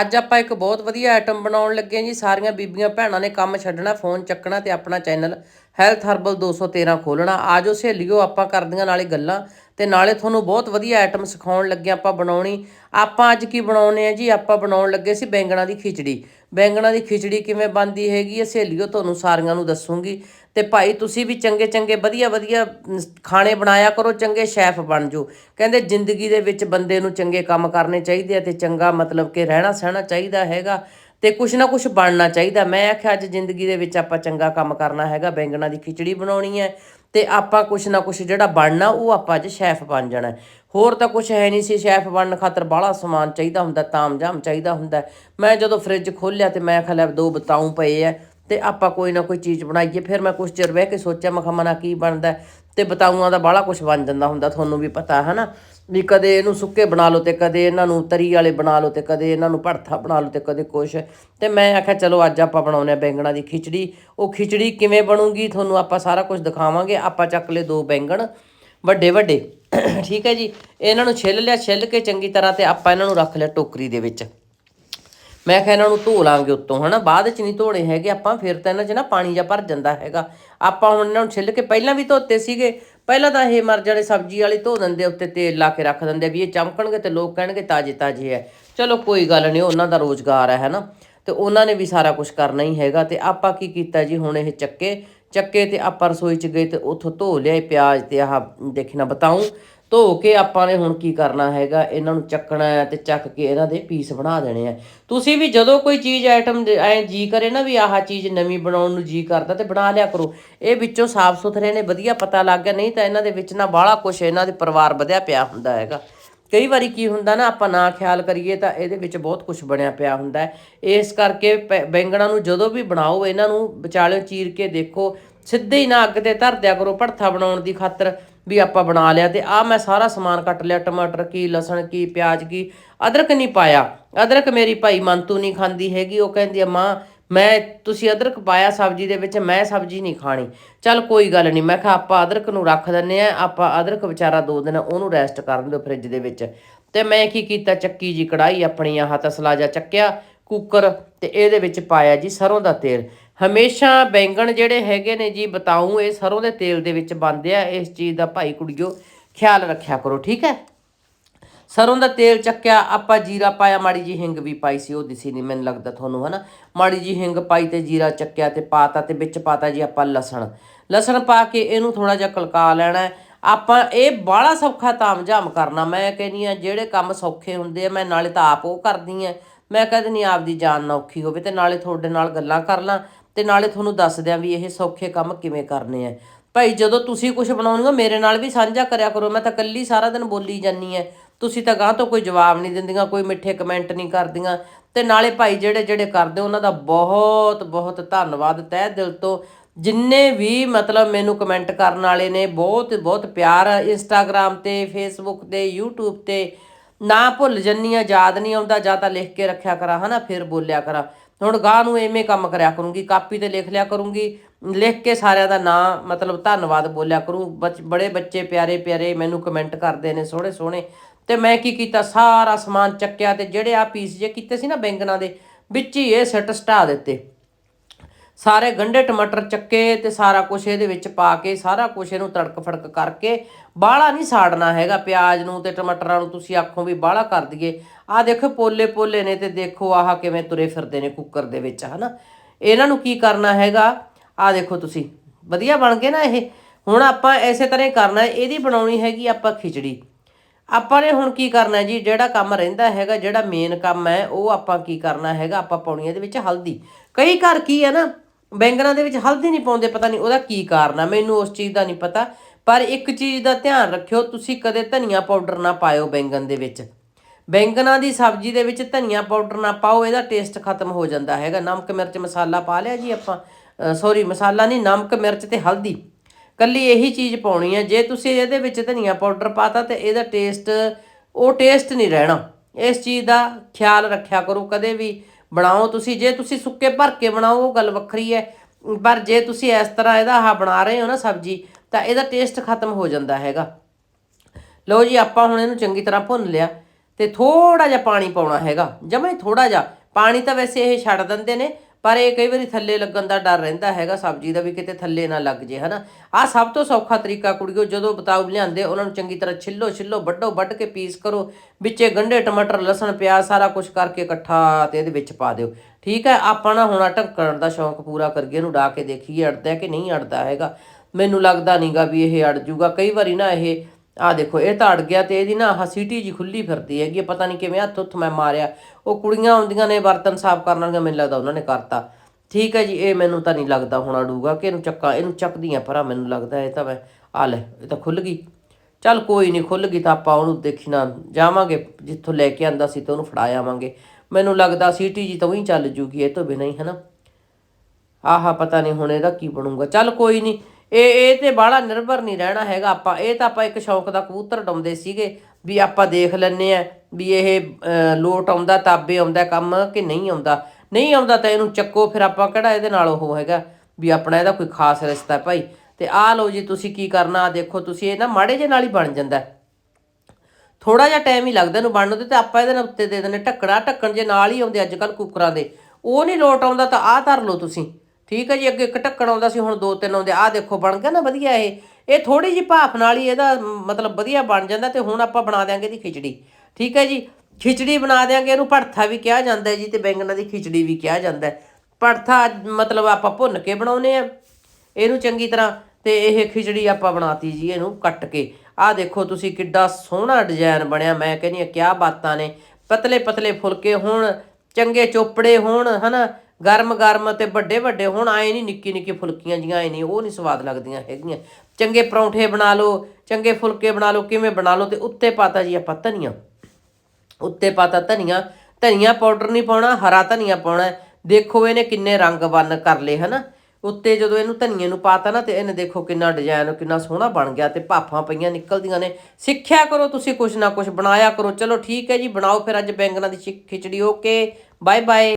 ਅੱਜ ਆਪਾਂ ਇੱਕ ਬਹੁਤ ਵਧੀਆ ਆਈਟਮ ਬਣਾਉਣ ਲੱਗੇ ਹਾਂ ਜੀ। ਸਾਰੀਆਂ ਬੀਬੀਆਂ ਭੈਣਾਂ ਨੇ ਕੰਮ ਛੱਡਣਾ, ਫੋਨ ਚੱਕਣਾ ਤੇ ਆਪਣਾ ਚੈਨਲ ਹੈਲਥ ਹਰਬਲ 213 ਖੋਲਣਾ ਆਜੋ ਸਹੇਲੀਓ, ਆਪਾਂ ਕਰਦੀਆਂ ਨਾਲੇ ਗੱਲਾਂ ਤੇ ਨਾਲੇ ਤੁਹਾਨੂੰ ਬਹੁਤ ਵਧੀਆ ਆਈਟਮ ਸਿਖਾਉਣ ਲੱਗੇ ਆਪਾਂ ਬਣਾਉਣੀ। ਆਪਾਂ ਅੱਜ ਕੀ ਬਣਾਉਣੇ ਆ ਜੀ? ਆਪਾਂ ਬਣਾਉਣ ਲੱਗੇ ਸੀ ਬੈਂਗਣਾ ਦੀ ਖਿਚੜੀ। ਬੈਂਗਣਾ ਦੀ ਖਿਚੜੀ ਕਿਵੇਂ ਬਣਦੀ ਹੈਗੀ ਹੈ? ਸਹੇਲੀਓ, ਤੁਹਾਨੂੰ ਸਾਰਿਆਂ ਨੂੰ ਦੱਸੂਗੀ। ਤੇ ਭਾਈ ਤੁਸੀਂ ਵੀ ਚੰਗੇ ਚੰਗੇ ਵਧੀਆ ਵਧੀਆ ਖਾਣੇ ਬਣਾਇਆ ਕਰੋ, ਚੰਗੇ ਸ਼ੈਫ ਬਣ ਜਾਓ। ਕਹਿੰਦੇ ਜ਼ਿੰਦਗੀ ਦੇ ਵਿੱਚ ਬੰਦੇ ਨੂੰ ਚੰਗੇ ਕੰਮ ਕਰਨੇ ਚਾਹੀਦੇ ਆ ਤੇ ਚੰਗਾ ਮਤਲਬ ਕਿ ਰਹਿਣਾ ਸਹਿਣਾ ਚਾਹੀਦਾ ਹੈਗਾ ਤੇ ਕੁਛ ਨਾ ਕੁਛ ਬਣਨਾ ਚਾਹੀਦਾ। ਮੈਂ ਆਖਿਆ, ਅੱਜ ਜ਼ਿੰਦਗੀ ਦੇ ਵਿੱਚ ਆਪਾਂ ਚੰਗਾ ਕੰਮ ਕਰਨਾ ਹੈਗਾ, ਬੈਂਗਣਾ ਦੀ ਖਿਚੜੀ ਬਣਾਉਣੀ ਹੈ ਤੇ ਆਪਾਂ ਕੁਛ ਨਾ ਕੁਛ ਜਿਹੜਾ ਬਣਨਾ, ਉਹ ਆਪਾਂ ਅੱਜ ਸ਼ੈਫ ਬਣ ਜਾਣਾ। ਹੋਰ ਤਾਂ ਕੁਛ ਹੈ ਨਹੀਂ ਸੀ, ਸ਼ੈਫ ਬਣਨ ਖਾਤਰ ਬਾਹਲਾ ਸਮਾਨ ਚਾਹੀਦਾ ਹੁੰਦਾ, ਤਾਮਝਾਮ ਚਾਹੀਦਾ ਹੁੰਦਾ। ਮੈਂ ਜਦੋਂ ਫ੍ਰਿਜ ਖੋਲ੍ਹਿਆ ਤੇ ਮੈਂ ਖਲਿਆ ਦੋ ਬਤਾਉ ਪਏ ਐ ਤੇ ਆਪਾਂ ਕੋਈ ਨਾ ਕੋਈ ਚੀਜ਼ ਬਣਾਈਏ, ਫਿਰ ਮੈਂ ਕੁਛ ਚਿਰ ਬਹਿ ਕੇ ਸੋਚਿਆ, ਮੈਂ ਕਿਹਾ ਮਨਾ ਕੀ ਬਣਦਾ ਹੈ? ਤੇ ਬਤਾਊਆਂ ਦਾ ਬਾਹਲਾ ਕੁਛ ਬਣ ਜਾਂਦਾ ਹੁੰਦਾ, ਤੁਹਾਨੂੰ ਵੀ ਪਤਾ ਹੈ ਨਾ ਵੀ ਕਦੇ ਇਹਨੂੰ ਸੁੱਕੇ ਬਣਾ ਲਓ ਤੇ ਕਦੇ ਇਹਨਾਂ ਨੂੰ ਤਰੀ ਵਾਲੇ ਬਣਾ ਲਓ ਤੇ ਕਦੇ ਇਹਨਾਂ ਨੂੰ ਭੜਥਾ ਬਣਾ ਲਓ ਤੇ ਕਦੇ ਕੁਛ। ਤੇ ਮੈਂ ਆਖਿਆ, ਚਲੋ ਅੱਜ ਆਪਾਂ ਬਣਾਉਂਦੇ ਆ ਬੈਂਗਣਾ ਦੀ ਖਿਚੜੀ। ਉਹ ਖਿਚੜੀ ਕਿਵੇਂ ਬਣੂਗੀ ਤੁਹਾਨੂੰ ਆਪਾਂ ਸਾਰਾ ਕੁਝ ਦਿਖਾਵਾਂਗੇ। ਆਪਾਂ ਚੱਕ ਲਏ ਦੋ ਬੈਂਗਣ, ਵੱਡੇ ਵੱਡੇ। ਠੀਕ ਹੈ ਜੀ? ਇਹਨਾਂ ਨੂੰ ਛਿੱਲ ਲਿਆ, ਛਿੱਲ ਕੇ ਚੰਗੀ ਤਰ੍ਹਾਂ ਤੇ ਆਪਾਂ ਇਹਨਾਂ ਨੂੰ ਰੱਖ ਲਿਆ ਟੋਕਰੀ ਦੇ ਵਿੱਚ। ਮੈਂ ਕਿਹਾ ਇਹਨਾਂ ਨੂੰ ਧੋ ਲਾਂਗੇ ਉੱਤੋਂ, ਹਨਾ? ਬਾਅਦ ਚ ਨਹੀਂ ਧੋਣੇ ਹੈਗੇ, ਆਪਾਂ ਫਿਰ ਤਾਂ ਇਹਨਾਂ 'ਚ ਨਾ ਪਾਣੀ ਜਾਂ ਭਰ ਜਾਂਦਾ ਹੈਗਾ। ਆਪਾਂ ਹੁਣ ਇਹਨਾਂ ਨੂੰ ਛਿੱਲ ਕੇ ਪਹਿਲਾਂ ਵੀ ਧੋਤੇ ਸੀਗੇ, ਪਹਿਲਾਂ ਤਾਂ ਇਹ ਮਰ ਜਾਣੇ ਸਬਜ਼ੀ ਵਾਲੇ ਧੋ ਦਿੰਦੇ ਉੱਤੇ ਤੇਲ ਲਾ ਕੇ ਰੱਖ ਦਿੰਦੇ ਵੀ ਇਹ ਚਮਕਣਗੇ ਤੇ ਲੋਕ ਕਹਿਣਗੇ ਤਾਜ਼ੇ ਤਾਜ਼ੇ ਹੈ ਚਲੋ ਕੋਈ ਗੱਲ ਨਹੀਂ, ਉਹਨਾਂ ਦਾ ਰੋਜ਼ਗਾਰ ਹੈ ਹਨਾ? ਤੇ ਉਹਨਾਂ ਨੇ ਵੀ ਸਾਰਾ ਕੁਝ ਕਰਨਾ ਹੀ ਹੈਗਾ, ਤੇ ਆਪਾਂ ਕੀ ਕੀਤਾ ਜੀ, ਹੁਣ ਇਹ ਚੱਕੇ ਚੱਕੇ ਤੇ ਆਪਾਂ ਰਸੋਈ ਚ ਗਏ ਤੇ ਉੱਥੋਂ ਧੋ ਲਿਆ ਪਿਆਜ਼ ਤੇ ਆਹ ਦੇਖਣਾ ਬਤਾਉ ਧੋ ਕੇ ਆਪਾਂ ਨੇ ਹੁਣ ਕੀ ਕਰਨਾ ਹੈਗਾ, ਇਹਨਾਂ ਨੂੰ ਚੱਕਣਾ ਹੈ ਤੇ ਚੱਕ ਕੇ ਇਹਨਾਂ ਦੇ ਪੀਸ ਬਣਾ ਦੇਣੇ ਆ ਤੁਸੀਂ ਵੀ ਜਦੋਂ ਕੋਈ ਚੀਜ਼ ਆਈਟਮ ਐ ਜੀ ਕਰੇ ਨਾ ਵੀ ਆਹ ਚੀਜ਼ ਨਵੀਂ ਬਣਾਉਣ ਨੂੰ ਜੀ ਕਰਦਾ ਤੇ ਬਣਾ ਲਿਆ ਕਰੋ। ਇਹ ਵਿੱਚੋਂ ਸਾਫ਼ ਸੁਥਰੇ ਨੇ, ਵਧੀਆ ਪਤਾ ਲੱਗ ਗਿਆ, ਨਹੀਂ ਤਾਂ ਇਹਨਾਂ ਦੇ ਵਿੱਚ ਨਾ ਬਾਹਲਾ ਕੁਛ ਇਹਨਾਂ ਦੇ ਪਰਿਵਾਰ ਵਧਿਆ ਪਿਆ ਹੁੰਦਾ ਹੈਗਾ। ਕਈ ਵਾਰੀ ਕੀ ਹੁੰਦਾ ਨਾ, ਆਪਾਂ ਨਾ ਖਿਆਲ ਕਰੀਏ ਤਾਂ ਇਹਦੇ ਵਿੱਚ ਬਹੁਤ ਕੁਝ ਬਣਿਆ ਪਿਆ ਹੁੰਦਾ ਇਸ ਕਰਕੇ ਪੈ- ਬੈਂਗਣਾਂ ਨੂੰ ਜਦੋਂ ਵੀ ਬਣਾਓ, ਇਹਨਾਂ ਨੂੰ ਵਿਚਾਲਿਓ ਚੀਰ ਕੇ ਦੇਖੋ। ਸਿੱਧੇ ਹੀ ਨਾ ਅੱਗ ਤੇ ਧਰ ਦਿਆ ਕਰੋ, ਭੜਥਾ ਬਣਾਉਣ ਦੀ ਖਾਤਰ। ਵੀ ਆਪਾਂ ਬਣਾ ਲਿਆ ਤੇ ਆ ਮੈਂ ਸਾਰਾ ਸਮਾਨ ਕੱਟ ਲਿਆ, ਟਮਾਟਰ ਕੀ, ਲਸਣ ਕੀ, ਪਿਆਜ਼ ਕੀ, ਅਦਰਕ ਨਹੀਂ ਪਾਇਆ। ਅਦਰਕ ਮੇਰੀ ਭਾਈ ਮੰਤੂ ਨਹੀਂ ਖਾਂਦੀ ਹੈਗੀ, ਉਹ ਕਹਿੰਦੀ ਆ, ਮਾਂ, ਮੈਂ, ਤੁਸੀਂ ਅਦਰਕ ਪਾਇਆ ਸਬਜ਼ੀ ਦੇ ਵਿੱਚ, ਮੈਂ ਸਬਜ਼ੀ ਨਹੀਂ ਖਾਣੀ। ਚੱਲ ਕੋਈ ਗੱਲ ਨਹੀਂ, ਮੈਂ ਕਿਹਾ ਆਪਾਂ ਅਦਰਕ ਨੂੰ ਰੱਖ ਦਿੰਨੇ ਆ, ਆਪਾਂ ਅਦਰਕ ਵਿਚਾਰਾ ਦੋ ਦਿਨ ਉਹਨੂੰ ਰੈਸਟ ਕਰਨ ਦਿਓ ਫ੍ਰਿਜ ਦੇ ਵਿੱਚ। ਤੇ ਮੈਂ ਕੀ ਕੀਤਾ, ਚੱਕੀ ਜੀ ਕੜਾਈ ਆਪਣੀ, ਆਹ ਤਸਲਾ ਜਾ ਚੱਕਿਆ ਕੁੱਕਰ ਤੇ ਇਹਦੇ ਵਿੱਚ ਪਾਇਆ ਜੀ ਸਰੋਂ ਦਾ ਤੇਲ। ਹਮੇਸ਼ਾ ਬੈਂਗਣ ਜਿਹੜੇ ਹੈਗੇ ਨੇ ਜੀ ਬਤਾਉ ਇਹ ਸਰੋਂ ਦੇ ਤੇਲ ਦੇ ਵਿੱਚ ਬਣਦੇ ਆ। ਇਸ ਚੀਜ਼ ਦਾ ਭਾਈ ਕੁੜੀਓ ਖਿਆਲ ਰੱਖਿਆ ਕਰੋ, ਠੀਕ ਹੈ? ਸਰੋਂ ਦਾ ਤੇਲ ਚੱਕਿਆ, ਆਪਾਂ ਜੀਰਾ ਪਾਇਆ, ਮਾੜੀ ਜੀ ਹਿੰਗ ਵੀ ਪਾਈ ਸੀ, ਉਹ ਦਿਸੀ ਨਹੀਂ ਮੈਨੂੰ ਲੱਗਦਾ ਤੁਹਾਨੂੰ, ਹਨਾ? ਮਾੜੀ ਜੀ ਹਿੰਗ ਪਾਈ ਤੇ ਜੀਰਾ ਚੱਕਿਆ ਤੇ ਪਾਤਾ ਤੇ ਵਿੱਚ ਪਾਤਾ ਜੀ ਆਪਾਂ ਲਸਣ। ਲਸਣ ਪਾ ਕੇ ਇਹਨੂੰ ਥੋੜਾ ਜਿਹਾ ਕਲਕਾ ਲੈਣਾ ਆਪਾਂ ਇਹ ਬਾਹਲਾ ਸੌਖਾ ਤਾਮਝਾਮ ਕਰਨਾ, ਮੈਂ ਕਹਿੰਨੀ ਆ ਜਿਹੜੇ ਕੰਮ ਸੌਖੇ ਹੁੰਦੇ ਆ, ਮੈਂ ਨਾਲੇ ਤਾਂ ਆਪ ਉਹ ਕਰਦੀ ਆ ਮੈਂ ਕਦੇ ਨਹੀਂ ਆਪਦੀ ਜਾਨ ਨਾ ਔਖੀ ਹੋਵੇ ਤੇ ਨਾਲੇ ਤੁਹਾਡੇ ਨਾਲ ਗੱਲਾਂ ਕਰ ਲਾਂ। ਤੇ ਨਾਲੇ ਤੁਹਾਨੂੰ ਦੱਸ ਦਿਆਂ ਵੀ ਇਹ ਸੌਖੇ ਕੰਮ ਕਿਵੇਂ ਕਰਨੇ ਆ। ਭਾਈ, ਜਦੋਂ ਤੁਸੀਂ ਕੁਝ ਬਣਾਉਣੇ ਹੋ, ਮੇਰੇ ਨਾਲ ਵੀ ਸਾਂਝਾ ਕਰਿਆ ਕਰੋ। ਮੈਂ ਤਾਂ ਕੱਲੀ ਸਾਰਾ ਦਿਨ ਬੋਲੀ ਜਾਨੀ ਐ ਤੁਸੀਂ ਤਾਂ ਗਾਂ ਤੋਂ ਕੋਈ ਜਵਾਬ ਨਹੀਂ ਦਿੰਦੀਆਂ, ਕੋਈ ਮਿੱਠੇ ਕਮੈਂਟ ਨਹੀਂ ਕਰਦੀਆਂ। ਤੇ ਨਾਲੇ ਭਾਈ, ਜਿਹੜੇ ਜਿਹੜੇ ਕਰਦੇ, ਉਹਨਾਂ ਦਾ ਬਹੁਤ ਬਹੁਤ ਧੰਨਵਾਦ ਤਹਿ ਦਿਲ ਤੋਂ। ਜਿੰਨੇ ਵੀ ਮਤਲਬ ਮੈਨੂੰ ਕਮੈਂਟ ਕਰਨ ਵਾਲੇ ਨੇ, ਬਹੁਤ ਬਹੁਤ ਪਿਆਰ ਇੰਸਟਾਗ੍ਰam ਤੇ ਫੇਸਬੁੱਕ ਤੇ, YouTube ਤੇ। ਨਾ ਭੁੱਲ ਜੰਨੀ ਆ, ਯਾਦ ਨਹੀਂ ਆਉਂਦਾ, ਜਾਂ ਤਾਂ ਲਿਖ ਕੇ ਰੱਖਿਆ ਕਰਾਂ, ਹਨਾ, ਫਿਰ ਬੋਲਿਆ ਕਰਾਂ। ਹੁਣ ਗਾਹ ਨੂੰ ਐਵੇਂ ਕੰਮ ਕਰਿਆ ਕਰੂੰਗੀ, ਕਾਪੀ ਤੇ ਲਿਖ ਲਿਆ ਕਰੂੰਗੀ, ਲਿਖ ਕੇ ਸਾਰਿਆਂ ਦਾ ਨਾਂ, ਮਤਲਬ ਧੰਨਵਾਦ ਬੋਲਿਆ ਕਰੂੰ ਬੜੇ ਬੱਚੇ ਪਿਆਰੇ ਪਿਆਰੇ ਮੈਨੂੰ ਕਮੈਂਟ ਕਰਦੇ ਨੇ, ਸੋਹਣੇ ਸੋਹਣੇ। ਤੇ ਮੈਂ ਕੀ ਕੀਤਾ, ਸਾਰਾ ਸਮਾਨ ਚੱਕਿਆ ਤੇ ਜਿਹੜੇ ਆ ਪੀਸ ਜੇ ਕੀਤੇ ਸੀ ਨਾ ਬੈਂਗਣਾ ਦੇ, ਵਿੱਚ ਹੀ ਇਹ ਸਿੱਟ ਸਟਾ ਦਿੱਤੇ। ਸਾਰੇ ਗੰਢੇ ਟਮਾਟਰ ਚੱਕੇ ਤੇ ਸਾਰਾ ਕੁਝ ਇਹਦੇ ਵਿੱਚ ਪਾ ਕੇ, ਸਾਰਾ ਕੁਝ ਇਹਨੂੰ ਤੜਕ ਫੜਕ ਕਰਕੇ ਬਾਹਲਾ ਨਹੀਂ ਸਾੜਨਾ ਹੈਗਾ ਪਿਆਜ਼ ਨੂੰ ਤੇ ਟਮਾਟਰਾਂ ਨੂੰ ਤੁਸੀਂ ਆਖੋ ਵੀ ਬਾਹਲਾ ਕਰ ਦਈਏ। ਆਹ ਦੇਖੋ ਪੋਲੇ ਪੋਲੇ ਨੇ ਤੇ ਦੇਖੋ ਆਹ ਕਿਵੇਂ ਤੁਰੇ ਫਿਰਦੇ ਨੇ ਕੁੱਕਰ ਦੇ ਵਿੱਚ, ਹਨਾ? ਇਹਨਾਂ ਨੂੰ ਕੀ ਕਰਨਾ ਹੈਗਾ? ਆਹ ਦੇਖੋ ਤੁਸੀਂ, ਵਧੀਆ ਬਣ ਗਏ ਨਾ ਇਹ। ਹੁਣ ਆਪਾਂ ਐਸੇ ਤਰ੍ਹਾਂ ਹੀ ਕਰਨਾ, ਇਹਦੀ ਬਣਾਉਣੀ ਹੈਗੀ ਆਪਾਂ ਖਿਚੜੀ। ਆਪਾਂ ਨੇ ਹੁਣ ਕੀ ਕਰਨਾ ਜੀ, ਜਿਹੜਾ ਕੰਮ ਰਹਿੰਦਾ ਹੈਗਾ, ਜਿਹੜਾ ਮੇਨ ਕੰਮ ਹੈ, ਉਹ ਆਪਾਂ ਕੀ ਕਰਨਾ ਹੈਗਾ, ਆਪਾਂ ਪਾਉਣੀ ਇਹਦੇ ਵਿੱਚ ਹਲਦੀ। ਕਈ ਘਰ ਕੀ ਹੈ ਨਾ ਬੈਂਗਣਾ ਦੇ ਵਿੱਚ ਹਲਦੀ ਨਹੀਂ ਪਾਉਂਦੇ, ਪਤਾ ਨਹੀਂ ਉਹਦਾ ਕੀ ਕਾਰਨ ਆ, ਮੈਨੂੰ ਉਸ ਚੀਜ਼ ਦਾ ਨਹੀਂ ਪਤਾ। ਪਰ ਇੱਕ ਚੀਜ਼ ਦਾ ਧਿਆਨ ਰੱਖਿਓ, ਤੁਸੀਂ ਕਦੇ ਧਨੀਆ ਪਾਊਡਰ ਨਾ ਪਾਇਓ ਬੈਂਗਣ ਦੇ ਵਿੱਚ। ਬੈਂਗਣਾ ਦੀ ਸਬਜ਼ੀ ਦੇ ਵਿੱਚ ਧਨੀਆ ਪਾਊਡਰ ਨਾ ਪਾਓ, ਇਹਦਾ ਟੇਸਟ ਖਤਮ ਹੋ ਜਾਂਦਾ ਹੈਗਾ। ਨਮਕ, ਮਿਰਚ, ਮਸਾਲਾ ਪਾ ਲਿਆ ਜੀ ਆਪਾਂ। ਸੌਰੀ ਮਸਾਲਾ ਨਹੀਂ, ਨਮਕ, ਮਿਰਚ ਤੇ ਹਲਦੀ। ਕੱਲੀ ਇਹੀ ਚੀਜ਼ ਪਾਉਣੀ ਹੈ ਜੇ ਤੁਸੀਂ ਇਹਦੇ ਵਿੱਚ ਧਨੀਆ ਪਾਊਡਰ ਪਾਤਾ ਤੇ ਇਹਦਾ ਟੇਸਟ, ਉਹ ਟੇਸਟ ਨਹੀਂ ਰਹਿਣਾ। ਇਸ ਚੀਜ਼ ਦਾ ਖਿਆਲ ਰੱਖਿਆ ਕਰੋ, ਕਦੇ ਵੀ ਬਣਾਓ ਤੁਸੀਂ, ਜੇ ਤੁਸੀਂ ਸੁੱਕੇ ਭਰ ਕੇ ਬਣਾਓ, ਉਹ ਗੱਲ ਵੱਖਰੀ ਹੈ। ਪਰ ਜੇ ਤੁਸੀਂ ਇਸ ਤਰ੍ਹਾਂ ਇਹਦਾ ਆਹ ਬਣਾ ਰਹੇ ਹੋ ਨਾ ਸਬਜ਼ੀ, ਤਾਂ ਇਹਦਾ ਟੇਸਟ ਖਤਮ ਹੋ ਜਾਂਦਾ ਹੈਗਾ। ਲਓ ਜੀ, ਆਪਾਂ ਹੁਣ ਇਹਨੂੰ ਚੰਗੀ ਤਰ੍ਹਾਂ ਭੁੰਨ ਲਿਆ ਤੇ ਥੋੜਾ ਜਿਹਾ ਪਾਣੀ ਪਾਉਣਾ ਹੈਗਾ। ਜਮਾਂ ਹੀ ਥੋੜਾ ਜਿਹਾ। ਪਾਣੀ ਤਾਂ ਵੈਸੇ ਇਹ ਛੱਡ ਦਿੰਦੇ ਨੇ ਪਰ ਇਹ ਕਈ ਵਾਰੀ ਥੱਲੇ ਲੱਗਣ ਦਾ ਡਰ ਰਹਿੰਦਾ ਹੈਗਾ, ਸਬਜ਼ੀ ਦਾ ਵੀ ਕਿਤੇ ਥੱਲੇ ਨਾ ਲੱਗ ਜੇ, ਹਨਾ? ਆ ਸਭ ਤੋਂ ਸੌਖਾ ਤਰੀਕਾ ਕੁੜੀਓ, ਜਦੋਂ ਬਤਾਉ ਲਿਆਂਦੇ, ਉਹਨਾਂ ਨੂੰ ਚੰਗੀ ਤਰ੍ਹਾਂ ਛਿੱਲੋ ਛਿੱਲੋ, ਵੱਡੋ ਵੱਢ ਕੇ ਪੀਸ ਕਰੋ, ਵਿੱਚੇ ਗੰਢੇ, ਟਮਾਟਰ, ਲਸਣ, ਪਿਆਜ਼, ਸਾਰਾ ਕੁਝ ਕਰਕੇ ਇਕੱਠਾ ਤੇ ਇਹਦੇ ਵਿੱਚ ਪਾ ਦਿਓ। ਠੀਕ ਹੈ, ਆਪਾਂ ਨਾ ਹੁਣ ਢੱਕਣ ਦਾ ਸ਼ੌਂਕ ਪੂਰਾ ਕਰੀਏ, ਇਹਨੂੰ ਡਾ ਕੇ ਦੇਖੀਏ, ਅੜਦਾ ਕਿ ਨਹੀਂ ਅੜਦਾ ਹੈਗਾ? ਮੈਨੂੰ ਲੱਗਦਾ ਨਹੀਂਗਾ ਵੀ ਇਹ ਅੜ ਜੂਗਾ। ਕਈ ਵਾਰੀ ਨਾ ਇਹ ਆ ਦੇਖੋ ਇਹ ਤਾਂ ਅੜ ਗਿਆ ਤੇ ਇਹਦੀ ਨਾ ਆਹ ਸੀਟੀ ਜੀ ਖੁੱਲੀ ਫਿਰਦੀ ਹੈਗੀ ਹੈ, ਪਤਾ ਨਹੀਂ ਕਿਵੇਂ ਹੱਥ ਉੱਥ ਮੈਂ ਮਾਰਿਆ। ਉਹ ਕੁੜੀਆਂ ਆਉਂਦੀਆਂ ਨੇ ਬਰਤਨ ਸਾਫ਼ ਕਰਨ ਵਾਲੀਆਂ ਮੈਨੂੰ ਲੱਗਦਾ ਉਹਨਾਂ ਨੇ ਕਰਤਾ। ਠੀਕ ਹੈ ਜੀ ਇਹ ਮੈਨੂੰ ਤਾਂ ਨਹੀਂ ਲੱਗਦਾ ਹੁਣ ਅੜੂਗਾ ਕਿ ਇਹਨੂੰ ਚੱਕਾਂ ਇਹਨੂੰ ਚੱਕਦੀਆਂ ਪਰਾਂ ਮੈਨੂੰ ਲੱਗਦਾ ਇਹ ਤਾਂ ਮੈਂ ਆ ਲੈ ਇਹ ਤਾਂ ਖੁੱਲ ਗਈ। ਚੱਲ ਕੋਈ ਨਹੀਂ ਖੁੱਲ ਗਈ ਤਾਂ ਆਪਾਂ ਉਹਨੂੰ ਦੇਖਣਾ ਜਾਵਾਂਗੇ ਜਿੱਥੋਂ ਲੈ ਕੇ ਆਂਦਾ ਸੀ ਤੇ ਉਹਨੂੰ ਫੜਾ ਆਵਾਂਗੇ। ਮੈਨੂੰ ਲੱਗਦਾ ਸੀਟੀ ਜੀ ਤਾਂ ਉਹੀ ਚੱਲ ਜੂਗੀ ਇਹ ਤੋਂ ਬਿਨਾਂ ਹੀ ਹਨਾ? ਆਹਾ ਪਤਾ ਨਹੀਂ ਹੁਣ ਇਹਦਾ ਕੀ ਬਣੂਗਾ। ਚੱਲ ਕੋਈ ਨਹੀਂ ਇਹ ਇਹ ਤੇ ਬਾਹਲਾ ਨਿਰਭਰ ਨਹੀਂ ਰਹਿਣਾ ਹੈਗਾ ਆਪਾਂ। ਇਹ ਤਾਂ ਆਪਾਂ ਇੱਕ ਸ਼ੌਂਕ ਦਾ ਕਬੂਤਰ ਡਾਉਂਦੇ ਸੀਗੇ ਵੀ ਆਪਾਂ ਦੇਖ ਲੈਨੇ ਆ ਵੀ ਇਹ ਲੋਟ ਆਉਂਦਾ, ਤਾਬੇ ਆਉਂਦਾ ਕੰਮ ਕਿ ਨਹੀਂ ਆਉਂਦਾ। ਨਹੀਂ ਆਉਂਦਾ ਤਾਂ ਇਹਨੂੰ ਚੱਕੋ, ਫਿਰ ਆਪਾਂ ਕਿਹੜਾ ਇਹਦੇ ਨਾਲ ਉਹ ਹੈਗਾ ਵੀ ਆਪਣਾ ਇਹਦਾ ਕੋਈ ਖਾਸ ਰਿਸ਼ਤਾ ਭਾਈ। ਤੇ ਆਹ ਲਓ ਜੀ, ਤੁਸੀਂ ਕੀ ਕਰਨਾ ਦੇਖੋ, ਤੁਸੀਂ ਇਹ ਨਾ ਮਾੜੇ ਜੇ ਨਾਲ ਹੀ ਬਣ ਜਾਂਦਾ ਹੈ। ਥੋੜਾ ਜਿਹਾ ਟਾਈਮ ਹੀ ਲੱਗਦਾ ਇਹਨੂੰ ਬਣਨ ਨੂੰ ਤੇ ਆਪਾਂ ਇਹਦੇ ਨਾਲ ਉੱਤੇ ਦੇ ਦਿੰਦੇ ਢੱਕਣਾ, ਢੱਕਣ ਜੇ ਨਾਲ ਹੀ ਆਉਂਦੇ ਅੱਜ ਕੱਲ ਕੁੱਕਰਾਂ ਦੇ। ਉਹ ਨਹੀਂ ਲੋਟ ਆਉਂਦਾ ਤਾਂ ਆਹ ਧਰ ਲਓ ਤੁਸੀਂ। ਠੀਕ ਹੈ ਜੀ, ਅੱਗੇ ਇੱਕ ਢੱਕਣ ਆਉਂਦਾ ਸੀ, ਹੁਣ ਦੋ ਤਿੰਨ ਆਉਂਦੇ, ਆਹ ਦੇਖੋ ਬਣ ਗਿਆ ਨਾ ਵਧੀਆ ਇਹ। ਇਹ ਥੋੜੀ ਜਿਹੀ ਭਾਫ ਨਾਲ ਹੀ ਇਹਦਾ ਮਤਲਬ ਵਧੀਆ ਬਣ ਜਾਂਦਾ ਤੇ ਹੁਣ ਆਪਾਂ ਬਣਾ ਦਿਆਂਗੇ ਇਹਦੀ ਖਿਚੜੀ। ਠੀਕ ਹੈ ਜੀ, ਖਿਚੜੀ ਬਣਾ ਦਿਆਂਗੇ, ਇਹਨੂੰ ਭੜਥਾ ਵੀ ਕਿਹਾ ਜਾਂਦਾ ਜੀ ਤੇ ਬੈਂਗਣਾ ਦੀ ਖਿਚੜੀ ਵੀ ਕਿਹਾ ਜਾਂਦਾ ਹੈ। ਭੜਥਾ ਮਤਲਬ ਆਪਾਂ ਭੁੰਨ ਕੇ ਬਣਾਉਨੇ ਆ ਇਹਨੂੰ ਚੰਗੀ ਤਰ੍ਹਾਂ ਤੇ ਇਹ ਖਿਚੜੀ ਆਪਾਂ ਬਣਾਤੀ ਜੀ, ਇਹਨੂੰ ਕੱਟ ਕੇ। ਆਹ ਦੇਖੋ ਤੁਸੀਂ ਕਿੱਡਾ ਸੋਹਣਾ ਡਿਜ਼ਾਈਨ ਬਣਿਆ, ਮੈਂ ਕਹਿੰਦੀ ਆ ਕਿਆ ਬਾਤਾਂ ਨੇ। ਪਤਲੇ ਪਤਲੇ ਫੁਲਕੇ ਹੋਣ, ਚੰਗੇ ਚੋਪੜੇ ਹੋਣ, ਹਨਾ? ਗਰਮ ਗਰਮ ਤੇ ਵੱਡੇ ਵੱਡੇ ਹੁਣ ਆਏ ਨਹੀਂ ਨਿੱਕੀ ਨਿੱਕੀ ਫੁਲਕੀਆਂ ਜੀਆਂ ਆਏ ਨਹੀਂ ਉਹ ਨਹੀਂ ਸਵਾਦ ਲੱਗਦੀਆਂ ਹੈਗੀਆਂ। ਚੰਗੇ ਪਰੌਂਠੇ ਬਣਾ ਲਓ, ਚੰਗੇ ਫੁਲਕੇ ਬਣਾ ਲਓ, ਕਿਵੇਂ ਬਣਾ ਲਓ ਤੇ ਉੱਤੇ ਪਾਤਾ ਜੀ ਆਪਾਂ ਧਨੀਆ। ਉੱਤੇ ਪਾਤਾ ਧਨੀਆ ਧਨੀਆ ਪਾਊਡਰ ਨਹੀਂ ਪਾਉਣਾ, ਹਰਾ ਧਨੀਆ ਪਾਉਣਾ ਦੇਖੋ ਇਹਨੇ ਕਿੰਨੇ ਰੰਗ ਬੰਨ ਕਰ ਲਏ, ਹਨਾ? ਉੱਤੇ ਜਦੋਂ ਇਹਨੂੰ ਧਨੀਏ ਨੂੰ ਪਾਤਾ ਨਾ ਤੇ ਇਹਨੇ ਦੇਖੋ ਕਿੰਨਾ ਡਿਜ਼ਾਈਨ, ਕਿੰਨਾ ਸੋਹਣਾ ਬਣ ਗਿਆ ਤੇ ਭਾਫਾਂ ਪਈਆਂ ਨਿਕਲਦੀਆਂ ਨੇ। ਸਿੱਖਿਆ ਕਰੋ ਤੁਸੀਂ ਕੁਛ ਨਾ ਕੁਛ, ਬਣਾਇਆ ਕਰੋ। ਚਲੋ ਠੀਕ ਹੈ ਜੀ, ਬਣਾਓ ਫਿਰ ਅੱਜ ਬੈਂਗਣਾ ਦੀ ਖਿ- ਖਿਚੜੀ ਓਕੇ ਬਾਏ ਬਾਏ